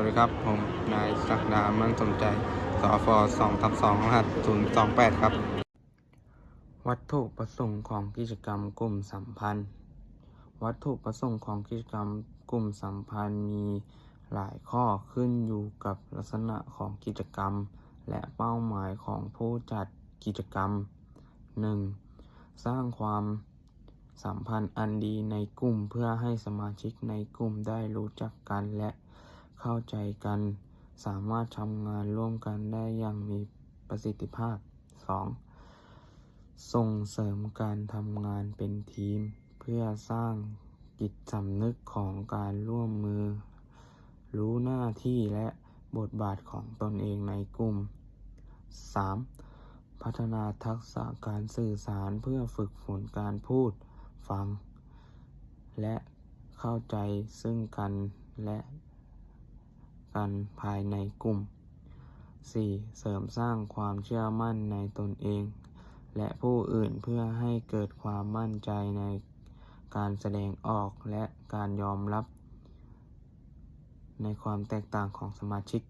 วัสดีครับ ผมนายศักดามั่นสมใจสฟสองทับสองรหัสศูนย์สองแปดครับ วัตถุประสงค์ของกิจกรรมกลุ่มสัมพันธ์ วัตถุประสงค์ของกิจกรรมกลุ่มสัมพันธ์มีหลายข้อขึ้นอยู่กับลักษณะของกิจกรรม และเป้าหมายของผู้จัดกิจกรรม 1. สร้างความสัมพันธ์อันดีในกลุ่มเพื่อให้สมาชิกในกลุ่มได้รู้จักกันและ เข้าใจกัน สามารถทำงานร่วมกันได้อย่างมีประสิทธิภาพ 2. ส่งเสริมการทำงานเป็นทีม เพื่อสร้างจิตสำนึกของการร่วมมือ รู้หน้าที่และบทบาทของตนเองในกลุ่ม 3. พัฒนาทักษะการสื่อสารเพื่อฝึกฝนการพูด ฟัง และเข้าใจซึ่งกันและ กันภายในกลุ่ม 4. เสริมสร้างความเชื่อมั่นในตนเอง และผู้อื่นเพื่อให้เกิดความมั่นใจในการแสดงออกและการยอมรับ ในความแตกต่างของสมาชิก